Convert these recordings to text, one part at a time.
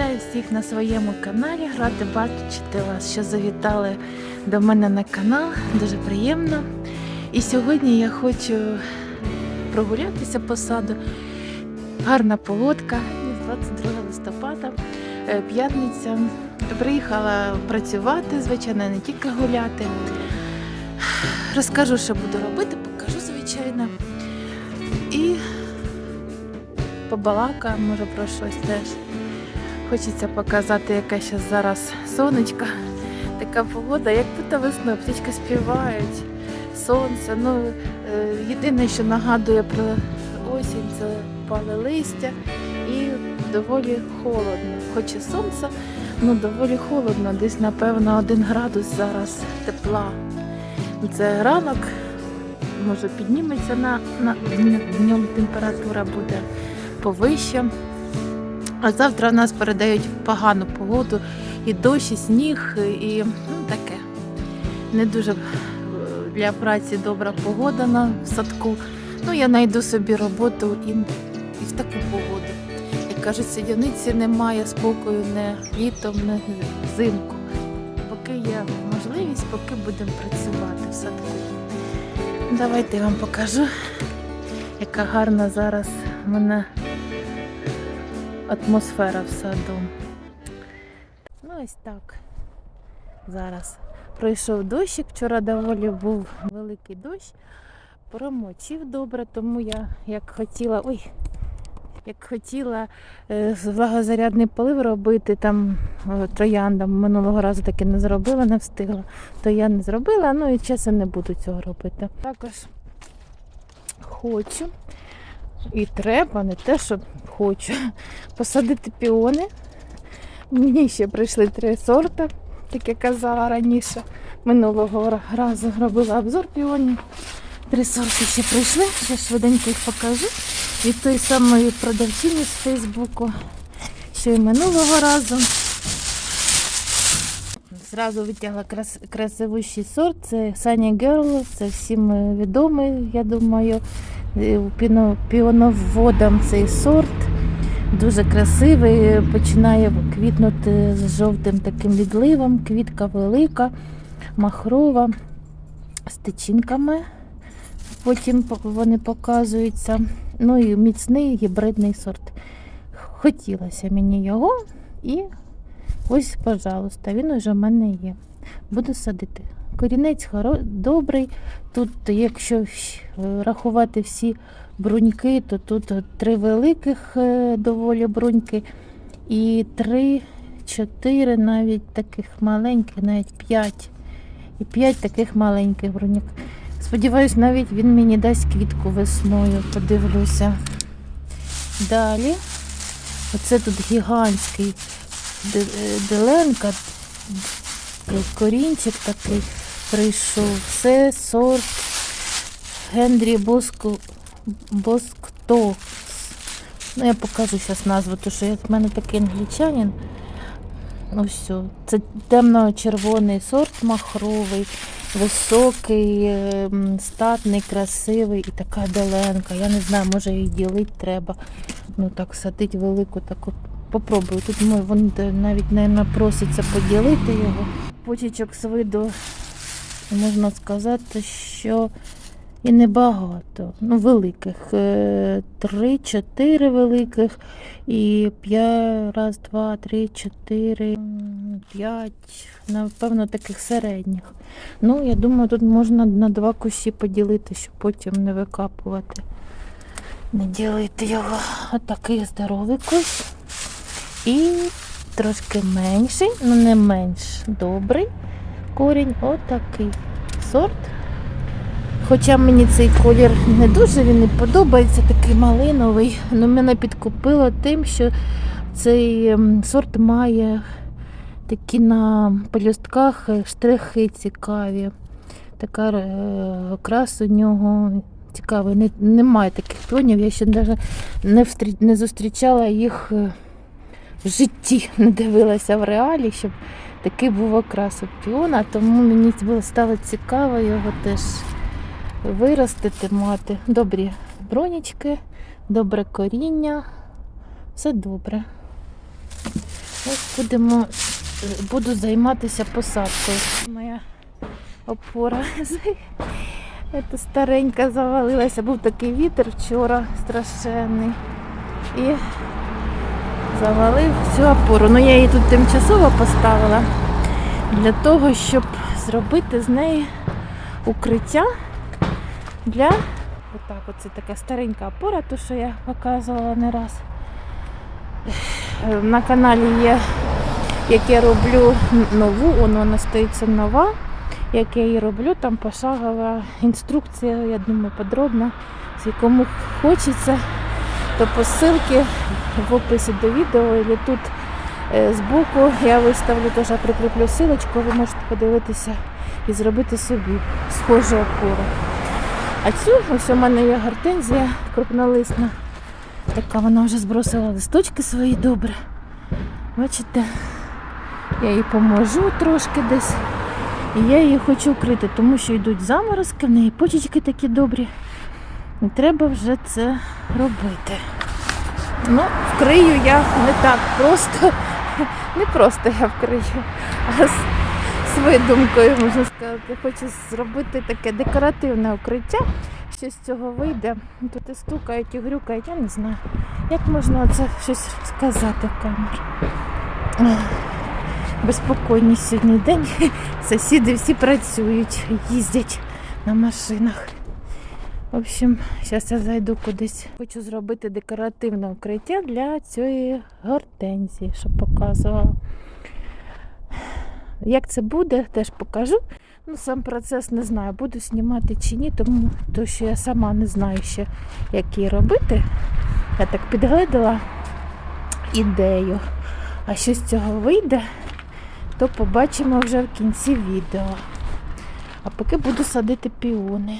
Вітаю всіх на своєму каналі. Рада бачити вас, що завітали до мене на канал. Дуже приємно. І сьогодні я хочу прогулятися по саду. Гарна погодка, 22 листопада, е, п'ятниця. Приїхала працювати, звичайно, не тільки гуляти. Розкажу, що буду робити, покажу, звичайно. І побалакаємо, може, про щось теж. Хочеться показати, яке зараз сонечко. Така погода, як тут весною, птички співають, сонце. Ну, е, єдине, що нагадує про осінь, це пали листя і доволі холодно. Хоч і сонце, ну доволі холодно, десь, напевно, один градус зараз тепла. Це ранок, може підніметься на, на днем температура буде повище. А завтра в нас передають погану погоду, і дощ, і сніг, і ну, таке. Не дуже е, для праці добра погода на садку. Ну, я знайду собі роботу і, і в таку погоду. Як кажуть, сидівниці немає спокою не літом, не взимку. Поки є можливість, поки будемо працювати в садку. Давайте я вам покажу, яка гарна зараз в мене атмосфера в саду. Ну, ось так. Зараз пройшов дощик. Вчора доволі був великий дощ. Промочив добре, тому я як хотіла. Ой, як хотіла е, влагозарядний полив робити там е, трояндам. Минулого разу таки не зробила, не встигла, то я не зробила, ну і чесно не буду цього робити. Також хочу і треба, не те, що хочу, посадити піони. Мені ще прийшли три сорти, як я казала раніше. Минулого разу робила обзор піонів. Три сорти ще прийшли, ще швиденько їх покажу. Від тої самої продавчині з Фейсбуку, що і минулого разу. Зразу витягла крас... красивущий сорт. Це Sunny Girl, це всім е, відомий, я думаю, піоноводам цей сорт. Дуже красивий, починає квітнути з жовтим таким відливом. Квітка велика, махрова, з тичинками. Потім вони показуються. Ну і міцний гібридний сорт. Хотілося мені його і ось, пожалуйста, він уже в мене є. Буду садити. Корінець добрий. Тут, якщо е, рахувати всі бруньки, то тут три великих е, доволі бруньки і три, чотири навіть таких маленьких, навіть п'ять. І п'ять таких маленьких бруньок. Сподіваюсь, навіть він мені дасть квітку весною, подивлюся. Далі. Оце тут гігантський е, деленка, корінчик такий прийшов. Це сорт Генрі Боску Босктокс. Ну, я покажу зараз назву, тому що в мене такий англічанин. Ну все. Це темно-червоний сорт махровий, високий, е, статний, красивий і така деленка. Я не знаю, може її ділити треба. Ну так садить велику таку. Попробую. Тут ну, він навіть не проситься поділити його. Почечок з виду можна сказати, що і небагато. Ну, великих. Е, Три-чотири великих і п'ять, раз, два, три, чотири, п'ять, напевно, таких середніх. Ну, я думаю, тут можна на два кущі поділити, щоб потім не викапувати. Не ділити його. Отакий здоровий кущ. І трошки менший, ну не менш добрий корінь. Отакий сорт. Хоча мені цей колір не дуже він не подобається, такий малиновий. але мене підкупило тим, що цей ем, сорт має такі на пелюстках штрихи цікаві. Така е, окрас у нього цікавий. Не, немає таких тонів. Я ще навіть не, не зустрічала їх е, в житті, не дивилася в реалі, щоб такий був окрас у піона, тому мені стало цікаво його теж виростити, мати. Добрі бронічки, добре коріння, все добре. Ось будемо, буду займатися посадкою. Моя опора Це старенька завалилася. Був такий вітер вчора страшенний. І завалив цю опору. Ну я її тут тимчасово поставила для того, щоб зробити з неї укриття для отак, оце така старенька опора, то що я показувала не раз. Е, На каналі є, як я роблю нову, вона стоїть це нова. Як я її роблю, там пошагова інструкція, я думаю, подробна. Кому хочеться, то посилки в описі до відео і тут е, збоку я виставлю, теж прикріплю силочку, ви можете подивитися і зробити собі схожу опору. А цю ось у мене є гортензія крупнолисна. Така вона вже збросила листочки свої добре. Бачите, я їй поможу трошки десь. І я її хочу укрити, тому що йдуть заморозки, в неї почечки такі добрі. І треба вже це робити. Ну, вкрию я не так просто, не просто я вкрию, а з своєю думкою, можна сказати, хочу зробити таке декоративне укриття. Що з цього вийде. Тут і стукають, і грюкають, я не знаю. Як можна це щось сказати в камеру? Безпокійний сьогодні день. Сусіди всі працюють, їздять на машинах. В общем, зараз я зайду кудись. Хочу зробити декоративне укриття для цієї гортензії, щоб показувала. Як це буде, теж покажу. Ну, сам процес не знаю, буду знімати чи ні, тому то, що я сама не знаю ще, як її робити. Я так підгледала ідею. А що з цього вийде, то побачимо вже в кінці відео. А поки буду садити піони.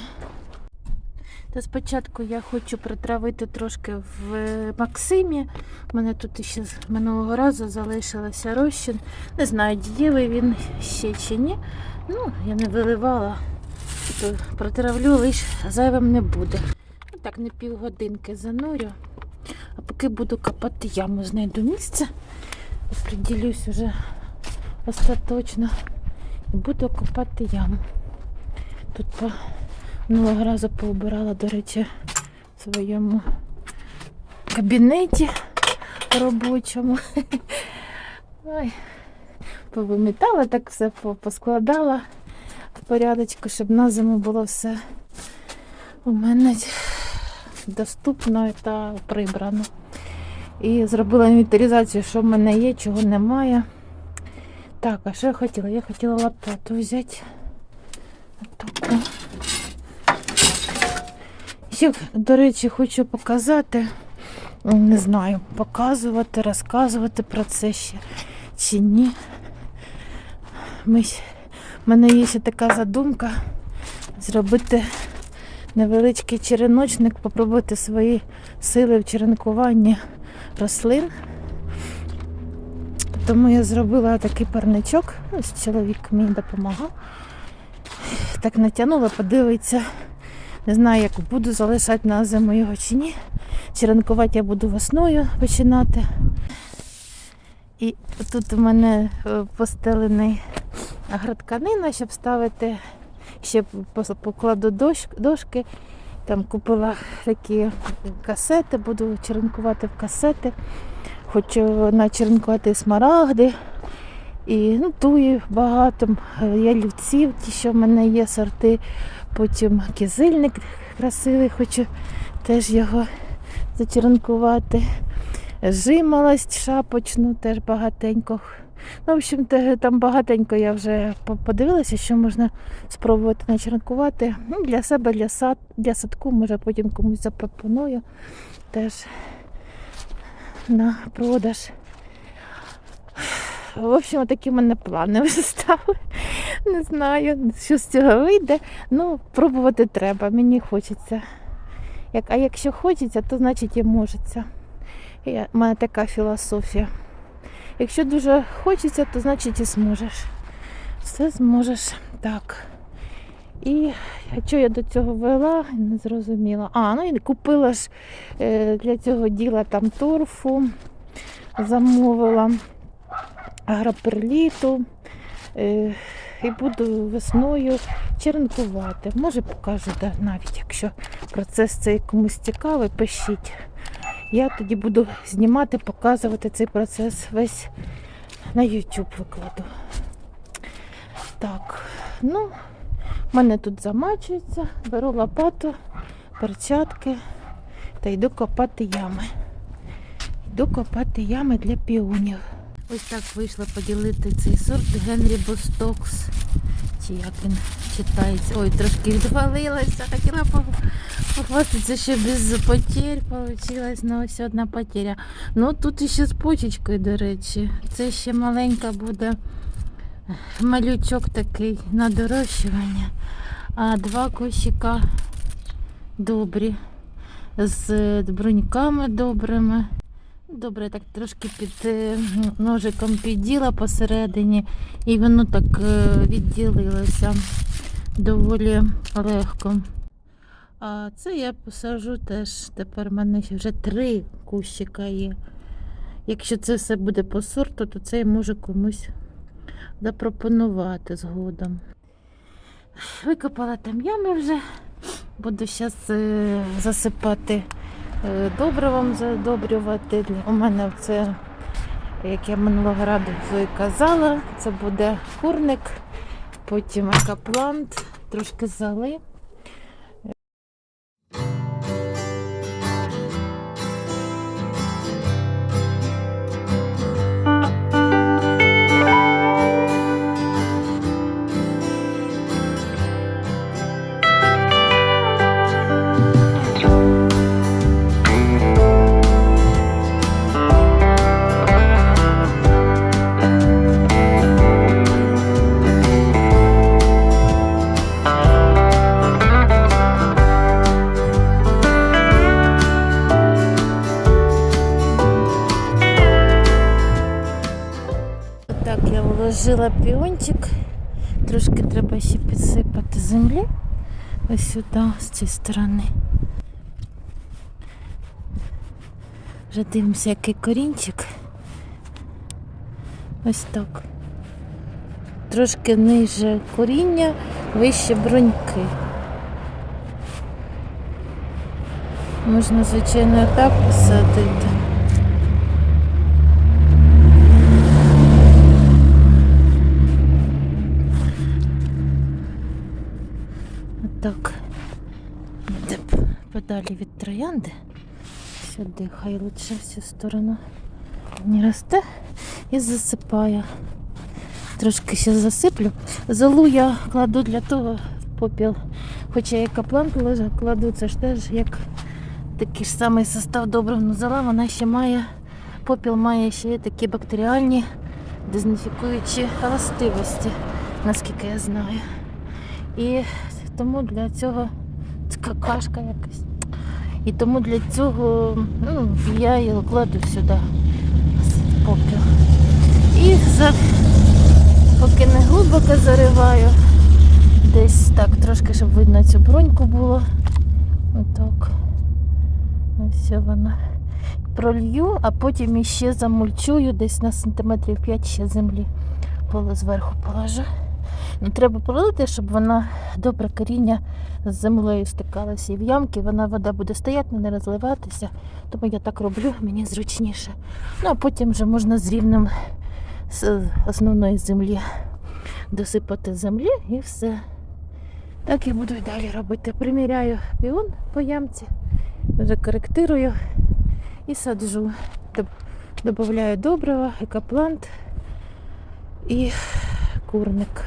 Та спочатку я хочу притравити трошки в е, Максимі. У мене тут ще з минулого разу залишилося розчин. Не знаю, дієвий він ще чи ні. Ну, я не виливала, то протравлю лише зайвим не буде. Ну, так, на півгодинки занурю. А поки буду копати яму, знайду місце. Оприділюсь уже остаточно. І буду копати яму. Тут по минулого разу поубирала, до речі, в своєму кабінеті робочому. Ой, повимітала, так все поскладала в порядочку, щоб на зиму було все у мене доступно та прибрано. І зробила інвентаризацію, що в мене є, чого немає. Так, а що я хотіла? Я хотіла лопату взяти. Таку. Ще, до речі, хочу показати, не знаю, показувати, розказувати про це ще чи ні. Ми, в мене є ще така задумка зробити невеличкий череночник, попробувати свої сили в черенкуванні рослин. Тому я зробила такий парничок. Ось чоловік мені допомагав. Так натягнула, подивиться. Не знаю, як буду залишати на зиму його чи ні. Черенкувати я буду весною починати. І тут у мене е, постелений агротканина, щоб ставити. Ще покладу дошки. Там купила такі касети, буду черенкувати в касети. Хочу начеренкувати смарагди. І ну, туї багато, ялівців, ті, що в мене є сорти. Потім кизильник красивий, хочу теж його зачеренкувати. Жимолость шапочну теж багатенько. Ну, в общем, там багатенько я вже подивилася, що можна спробувати начеренкувати. Ну, для себе, для, сад, для садку, може потім комусь запропоную теж на продаж. В общем, такі в мене плани вистали. Не знаю, що з цього вийде. Ну, пробувати треба, мені хочеться. Як, а якщо хочеться, то значить і можеться. Я, в мене така філософія. Якщо дуже хочеться, то значить і зможеш. Все зможеш так. І що я до цього вела, не зрозуміла. А, ну і купила ж е, для цього діла там торфу, замовила. Агроперліту. Е, і буду весною черенкувати. Може покажу, да, навіть якщо процес цей комусь цікавий, пишіть. Я тоді буду знімати, показувати цей процес весь на YouTube викладу. Так, ну, в мене тут замачується, беру лопату, перчатки та йду копати ями. Йду копати ями для піонів. Ось так вийшло поділити цей сорт Генрі Бостокс. Чи як він читається. Ой, трошки відвалилася. Хотіла похвастатися, що без потерь вийшла. Ну, ось одна потеря. Ну тут іще з почечкою, до речі. Це ще маленька буде малючок такий на дорощування. А два кущика добрі. З бруньками добрими. Добре, так трошки під е, ножиком підділа посередині, і воно так е, відділилося доволі легко. А це я посажу теж. Тепер в мене вже три кущика є. Якщо це все буде по сорту, то це я можу комусь запропонувати згодом. Викопала там ями вже. Буду зараз засипати е, добривом задобрювати. У мене це, як я минулого разу казала, це буде курник, потім акаплант, трошки зали. Я піончик. Трошки треба ще підсипати землі. Ось сюди, з цієї сторони. Вже дивимося, який корінчик. Ось так. Трошки ниже коріння, вище бруньки. Можна, звичайно, так посадити. Так. Подалі від троянди. Сюди хай лучше всю сторону не росте і засипаю. Трошки ще засиплю. Золу я кладу для того в попіл. Хоча я каплан кладу- кладу, це ж теж як такий ж самий состав доброго. Ну, зола вона ще має, попіл має ще такі бактеріальні дезінфікуючі властивості, наскільки я знаю. І тому для цього така кашка якась. І тому для цього ну, я її кладу сюди попіл. І за, поки не глибоко зариваю, десь так трошки, щоб видно цю броньку було. Отак. Ось вона. Пролью, а потім іще замульчую десь на сантиметрів 5 ще землі поле зверху положу. Ну, треба полити, щоб вона добре коріння з землею стикалася. І в ямки вона вода буде стояти, не розливатися. Тому я так роблю, мені зручніше. Ну а потім вже можна з рівнем з основної землі досипати землі і все. Так я буду і далі робити. Приміряю піон по ямці, вже коректирую і саджу. Добавляю добрива, екоплант і курник.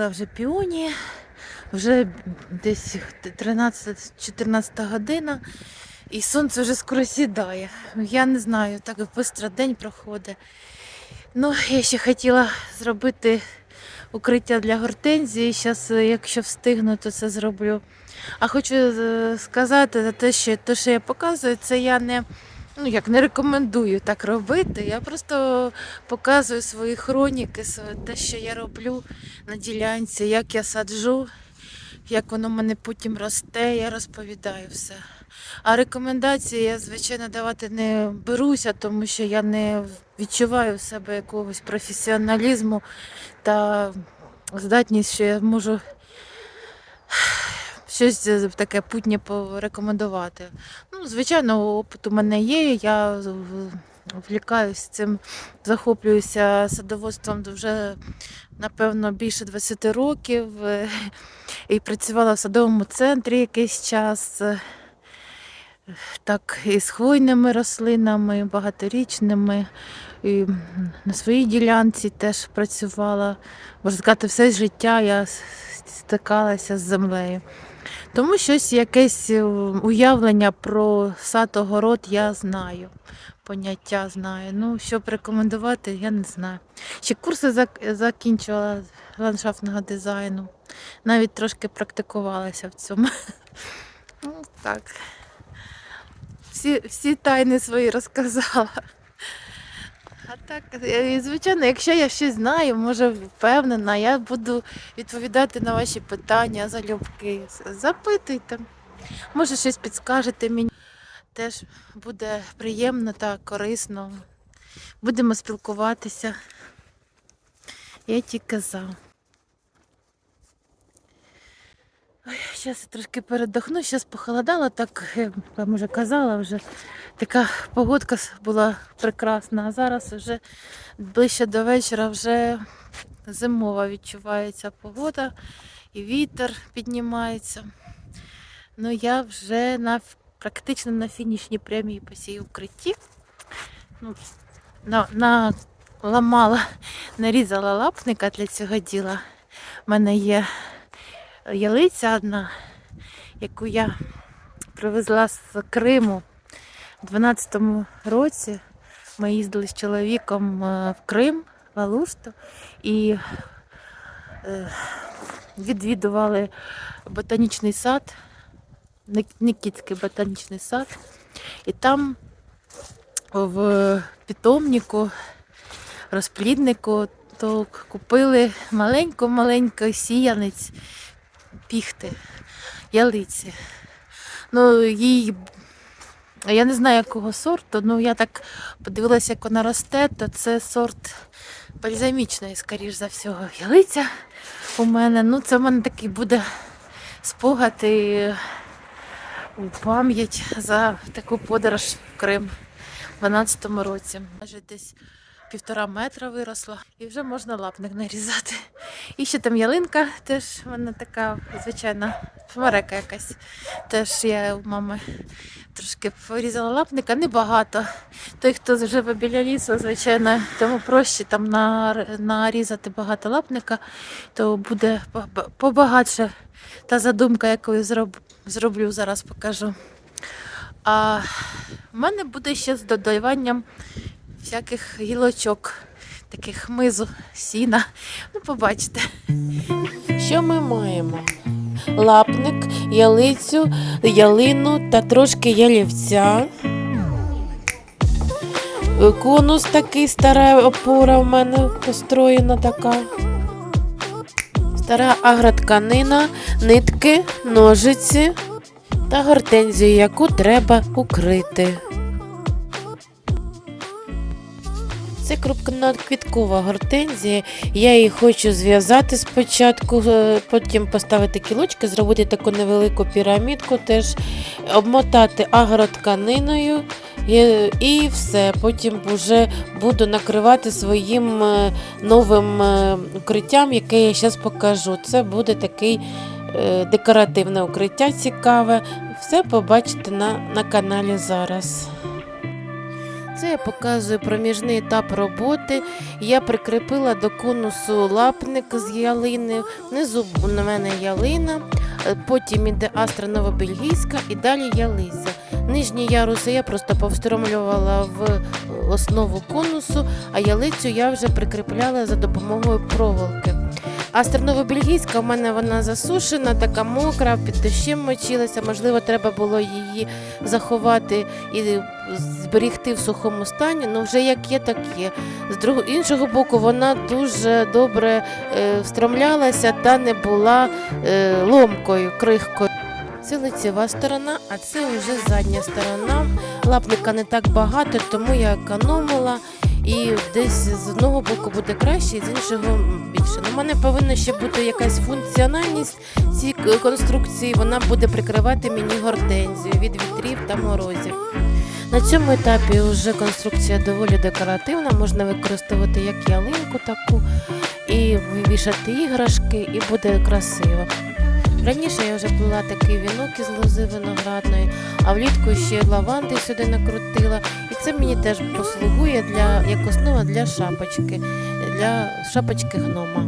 Посадила вже піоні, вже десь 13-14 година, і сонце вже скоро сідає. Я не знаю, так швидко день проходить. Ну, я ще хотіла зробити укриття для гортензії. Зараз, якщо встигну, то це зроблю. А хочу е, сказати за те, що те, що я показую, це я не, ну, як не рекомендую так робити. Я просто показую свої хроніки, те, що я роблю на ділянці, як я саджу, як воно в мене потім росте, я розповідаю все. А рекомендації я, звичайно, давати не беруся, тому що я не відчуваю в себе якогось професіоналізму та здатність, що я можу щось таке путнє порекомендувати. Ну, звичайно, опит у мене є. Я влікаюсь цим, захоплююся садоводством вже, напевно, більше 20 років. е, І працювала в садовому центрі якийсь час. е, Так, і з хвойними рослинами, багаторічними. І на своїй ділянці теж працювала. Можна сказати, все життя я стикалася з землею. Тому щось якесь е, уявлення про сад огород я знаю. Поняття знаю. Ну, щоб рекомендувати, я не знаю. Ще курси зак- закінчувала ландшафтного дизайну. Навіть трошки практикувалася в цьому. Ну, так. Всі, всі тайни свої розказала. А так, е, звичайно, якщо я щось знаю, може впевнена, я буду відповідати на ваші питання, залюбки. Запитуйте. Може, щось підскажете мені. Теж буде приємно та корисно. Будемо спілкуватися. Я тільки за. Ой, Зараз трошки передохну, зараз похолодало, так я вам вже казала, вже така погодка була прекрасна, а зараз вже ближче до вечора вже зимова відчувається погода і вітер піднімається. Ну я вже на, практично на фінішній прямій по цій укритті. Ну, на, на, ламала, нарізала лапника для цього діла. У мене є ялиця одна, яку я привезла з Криму у 12-му році. Ми їздили з чоловіком е, в Крим, в Алушту, і е, відвідували ботанічний сад, Нікітський ботанічний сад. І там в питомнику, розпліднику, то купили маленьку-маленьку сіянець піхти, ялиці. Ну, їй, я не знаю, якого сорту, ну я так подивилася, як вона росте, то це сорт бальзамічної, скоріш за всього, ялиця у мене. Ну, це в мене такий буде спогад і пам'ять за таку подорож в Крим у 12-му році. Десь півтора метра виросла і вже можна лапник нарізати. І ще там ялинка, теж в мене така звичайна шмарека якась. Теж я у мами трошки порізала лапника, небагато. Той, хто живе біля лісу, звичайно, тому проще там нарізати багато лапника, то буде побагатше та задумка, яку зроблю, зараз покажу. А в мене буде ще з додаванням всяких гілочок, таких хмизу, сіна. Ну, побачите. Що ми маємо? Лапник, ялицю, ялину та трошки ялівця. Конус такий, стара опора в мене построєна така. Стара агротканина, нитки, ножиці та гортензію, яку треба укрити. Це крупноквіткова гортензія. Я її хочу зв'язати спочатку, е, потім поставити кілочки, зробити таку невелику пірамідку, теж обмотати агротканиною і, і все. Потім вже буду накривати своїм е, новим е, укриттям, яке я зараз покажу. Це буде такий е, декоративне укриття цікаве. Все побачите на, на каналі зараз. Це я показую проміжний етап роботи. Я прикріпила до конусу лапник з ялини, внизу на мене ялина, е, потім іде астра новобельгійська і далі ялиця. Нижні яруси я просто повстромлювала в основу конусу, а ялицю я вже прикріпляла за допомогою проволоки. Астра новобельгійська в мене вона засушена, така мокра, під дощем мочилася. Можливо, треба було її заховати і зберігти в сухому стані. Ну вже як є, так є. З другого іншого боку, вона дуже добре е, встромлялася та не була е, ломкою, крихкою. Це лицева сторона, а це вже задня сторона. Лапника не так багато, тому я економила. І десь з одного боку буде краще, з іншого більше. Ну, У мене повинна ще бути якась функціональність цієї конструкції. Вона буде прикривати мені гортензію від вітрів та морозів. На цьому етапі вже конструкція доволі декоративна, можна використовувати як ялинку таку, і вішати іграшки, і буде красиво. Раніше я вже плела такий вінок із лози виноградної, а влітку ще лаванди сюди накрутила. І це мені теж послугує для, як основа для шапочки, для шапочки гнома.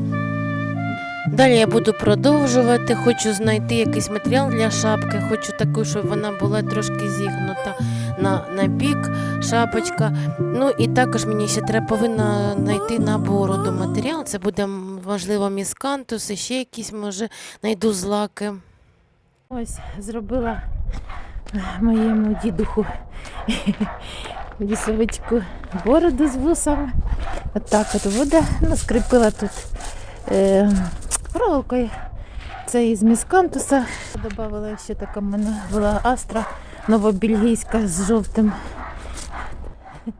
Далі я буду продовжувати, хочу знайти якийсь матеріал для шапки, хочу таку, щоб вона була трошки зігнута на, на бік шапочка. Ну і також мені ще треба повинна знайти на бороду матеріал. Це буде можливо міскантус, і ще якісь, може, знайду злаки. Ось зробила моєму дідуху лісовичку бороду з вусами. Отак от буде. Ну, скріпила тут е, проволокою. Це із міскантуса. Добавила ще така в мене була астра новобельгійська з жовтим.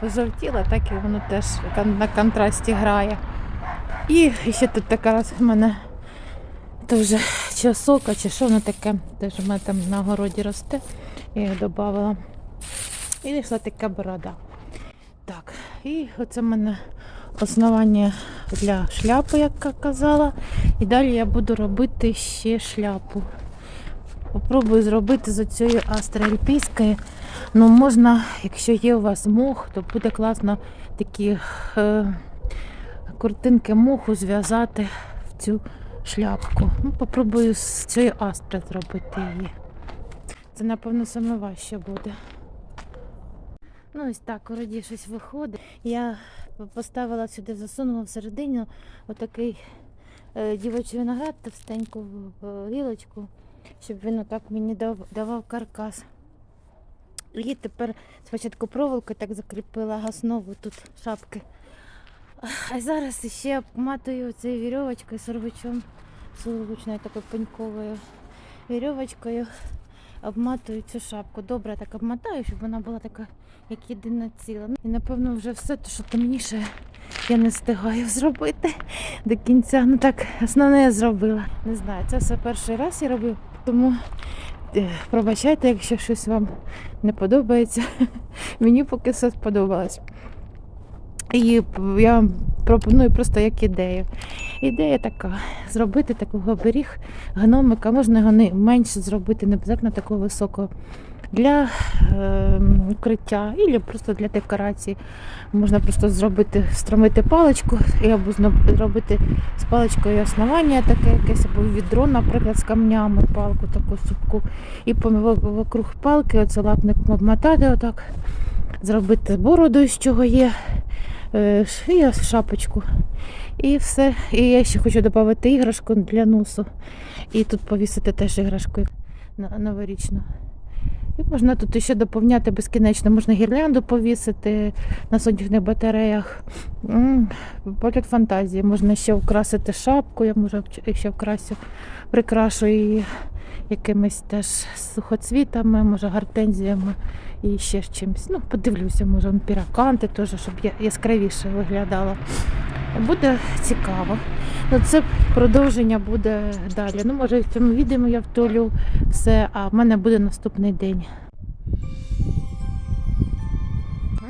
Пожовтіла, так і воно теж на контрасті грає. І ще тут така раз в мене Дуже чи сока, чи що воно таке. Теж у мене там на городі росте. Я їх додавала. І вийшла така борода. Так, і оце в мене основання для шляпи, як казала. І далі я буду робити ще шляпу. Попробую зробити з цієї астроальпійської. Ну, можна, якщо є у вас мох, то буде класно такі е, куртинки моху зв'язати в цю шляпку. Ну, попробую з цієї астри зробити її. Це, напевно, саме важче буде. Ну, ось так, вроді щось виходить. Я поставила сюди, засунула всередину отакий е, дівочий виноград товстеньку гілочку, щоб він отак мені давав каркас. І тепер спочатку проволокою так закріпила основу тут шапки. А зараз ще обматую цією вірьовочкою, сургучом, сургучною такою пеньковою вірьовочкою обматую цю шапку. Добре так обмотаю, щоб вона була така, як єдина ціла. Ну, І напевно вже все, те, що темніше, я не встигаю зробити до кінця. Ну так, основне я зробила. Не знаю, це все перший раз я роблю, тому е, пробачайте, якщо щось вам не подобається. Мені поки все сподобалось. І я вам пропоную просто як ідею. Ідея така: зробити такого оберіг гномика, можна його не менше зробити, не обов'язково такого високого. Для е, укриття або просто для декорації. Можна просто зробити, встромити паличку, і або зробити з паличкою основання таке якесь, або відро, наприклад, з камнями, палку таку супку. І вокруг палки оце лапник обмотати отак, зробити бороду, з чого є. Е, ш- шапочку. І все. І я ще хочу додати іграшку для носу. І тут повісити теж іграшку новорічну. І можна тут ще доповняти безкінечно. Можна гірлянду повісити на сонячних батареях. Політ фантазії. Можна ще вкрасити шапку, я може ще вкрасю, прикрашу її якимись теж сухоцвітами, може гортензіями і ще чимось. Ну, подивлюся, може, піраканти теж, щоб яскравіше виглядало. Буде цікаво. Ну, це продовження буде далі. Ну, може, в цьому відео я втолю все, а в мене буде наступний день.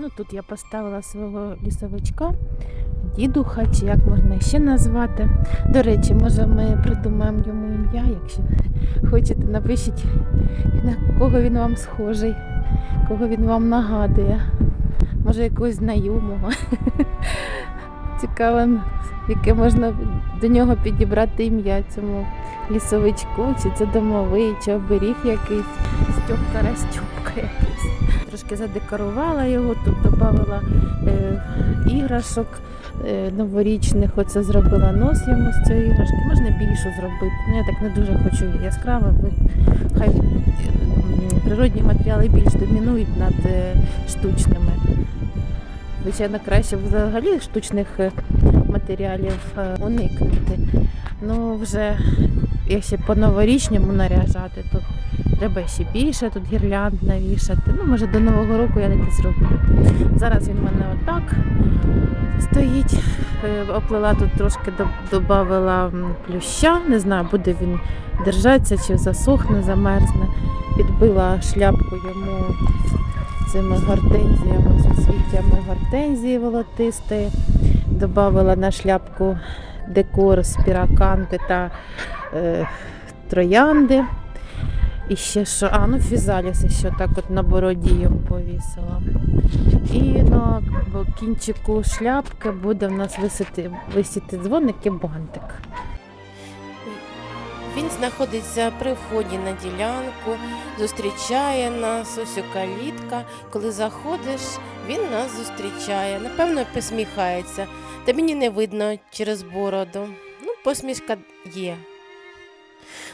Ну, тут я поставила свого лісовичка, дідуха, чи як можна ще назвати. До речі, може ми придумаємо йому ім'я, якщо хочете, напишіть, на кого він вам схожий. кого він вам нагадує. Може, якогось знайомого. Цікаво, яке можна до нього підібрати ім'я цьому лісовичку, чи це домовий, чи оберіг якийсь, Стьопка Трошки задекорувала його, тут додавала е, іграшок е, новорічних. Оце зробила нос йому з цієї іграшки. Можна більшу зробити. Ну, я так не дуже хочу яскраво, хай природні матеріали більш домінують над е, штучними. Звичайно, краще взагалі штучних е, матеріалів е, уникнути. Ну, вже якщо по новорічньому наряжати, то треба ще більше тут гірлянд навішати. Ну, може, до Нового року я таки зроблю. Зараз він в мене отак стоїть. Е, Оплила тут трошки додавала плюща. Не знаю, буде він держатися чи засохне, замерзне. Підбила шляпку йому цими гортензіями, суцвіттями гортензії волотистої. Добавила на шляпку декор з піраканти та е, троянди. І ще що, а ну фізаліс ще так от на бороді йому повісила. І на кінчику шляпки буде в нас висіти, висіти дзвоник і бантик. Він знаходиться при вході на ділянку, зустрічає нас, ось у калітка. Коли заходиш, він нас зустрічає. Напевно, посміхається. Та мені не видно через бороду. Ну, посмішка є.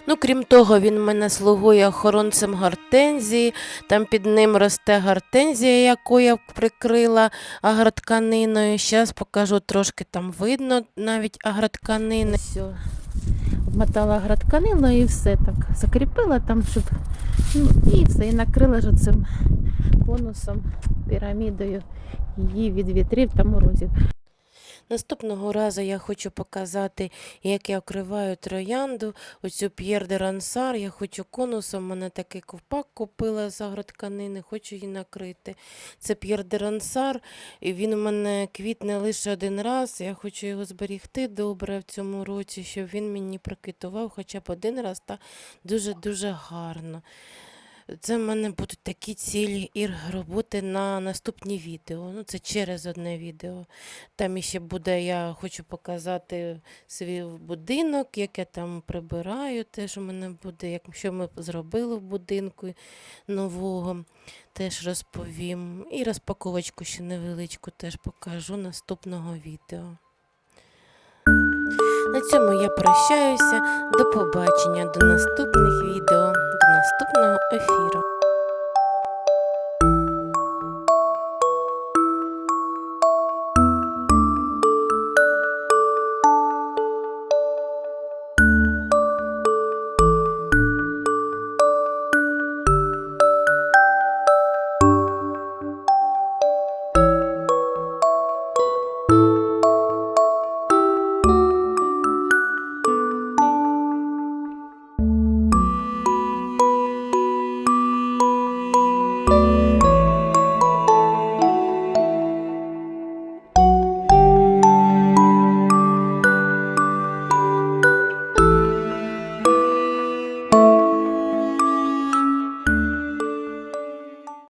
Ну, крім того, він мене слугує охоронцем гортензії. Там під ним росте гортензія, яку я прикрила агротканиною. Зараз покажу трошки там видно навіть агротканини. Все. Обмотала градканину і все так закріпила там, щоб ну, і все, і накрила ж цим конусом, пірамідою її від вітрів та морозів. Наступного разу я хочу показати, як я окриваю троянду, оцю П'єр де Рансар. Я хочу конусом, у мене такий ковпак купила з агротканини, хочу її накрити. Це П'єр де Рансар, і він у мене квітне лише один раз. Я хочу його зберігти добре в цьому році, щоб він мені проквітував хоча б один раз та дуже-дуже гарно. Це в мене будуть такі цілі і роботи на наступні відео. Ну, це через одне відео. Там іще буде, я хочу показати свій будинок, як я там прибираю. Теж у мене буде, як що ми зробили в будинку нового, теж розповім. І розпаковочку ще невеличку теж покажу наступного відео. На цьому я прощаюся. До побачення, до наступних відео, наступного ефіру.